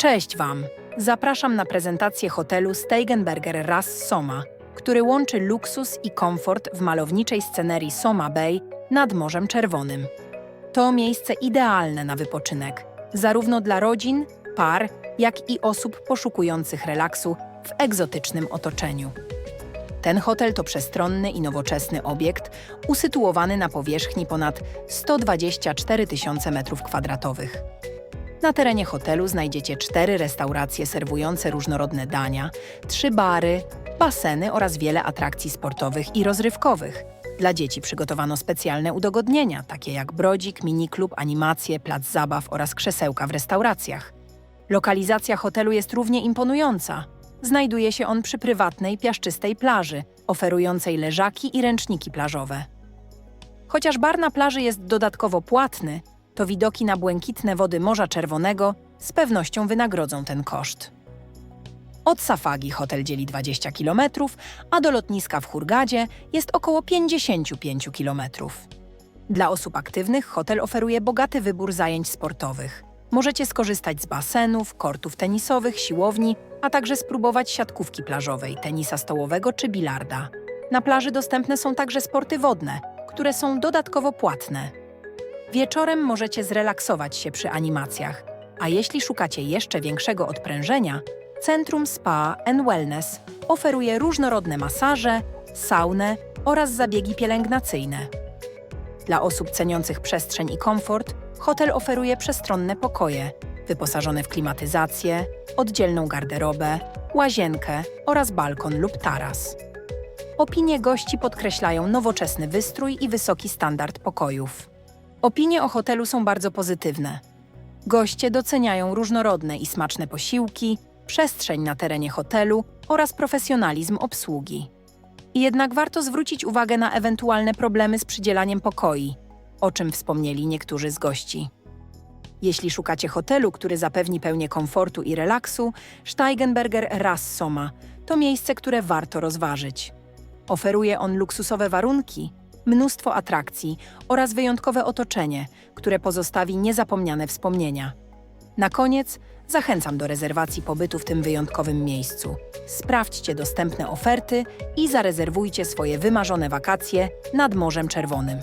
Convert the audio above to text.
Cześć Wam! Zapraszam na prezentację hotelu Steigenberger Ras Soma, który łączy luksus i komfort w malowniczej scenerii Soma Bay nad Morzem Czerwonym. To miejsce idealne na wypoczynek, zarówno dla rodzin, par, jak i osób poszukujących relaksu w egzotycznym otoczeniu. Ten hotel to przestronny i nowoczesny obiekt usytuowany na powierzchni ponad 124 tysiące m2. Na terenie hotelu znajdziecie cztery restauracje serwujące różnorodne dania, trzy bary, baseny oraz wiele atrakcji sportowych i rozrywkowych. Dla dzieci przygotowano specjalne udogodnienia, takie jak brodzik, miniklub, animacje, plac zabaw oraz krzesełka w restauracjach. Lokalizacja hotelu jest równie imponująca. Znajduje się on przy prywatnej, piaszczystej plaży, oferującej leżaki i ręczniki plażowe. Chociaż bar na plaży jest dodatkowo płatny, to widoki na błękitne wody Morza Czerwonego z pewnością wynagrodzą ten koszt. Od Safagi hotel dzieli 20 km, a do lotniska w Hurgadzie jest około 55 km. Dla osób aktywnych hotel oferuje bogaty wybór zajęć sportowych. Możecie skorzystać z basenów, kortów tenisowych, siłowni, a także spróbować siatkówki plażowej, tenisa stołowego czy bilarda. Na plaży dostępne są także sporty wodne, które są dodatkowo płatne. Wieczorem możecie zrelaksować się przy animacjach, a jeśli szukacie jeszcze większego odprężenia, Centrum Spa and Wellness oferuje różnorodne masaże, saunę oraz zabiegi pielęgnacyjne. Dla osób ceniących przestrzeń i komfort, hotel oferuje przestronne pokoje, wyposażone w klimatyzację, oddzielną garderobę, łazienkę oraz balkon lub taras. Opinie gości podkreślają nowoczesny wystrój i wysoki standard pokojów. Opinie o hotelu są bardzo pozytywne. Goście doceniają różnorodne i smaczne posiłki, przestrzeń na terenie hotelu oraz profesjonalizm obsługi. Jednak warto zwrócić uwagę na ewentualne problemy z przydzielaniem pokoi, o czym wspomnieli niektórzy z gości. Jeśli szukacie hotelu, który zapewni pełnię komfortu i relaksu, Steigenberger Ras Soma to miejsce, które warto rozważyć. Oferuje on luksusowe warunki, mnóstwo atrakcji oraz wyjątkowe otoczenie, które pozostawi niezapomniane wspomnienia. Na koniec zachęcam do rezerwacji pobytu w tym wyjątkowym miejscu. Sprawdźcie dostępne oferty i zarezerwujcie swoje wymarzone wakacje nad Morzem Czerwonym.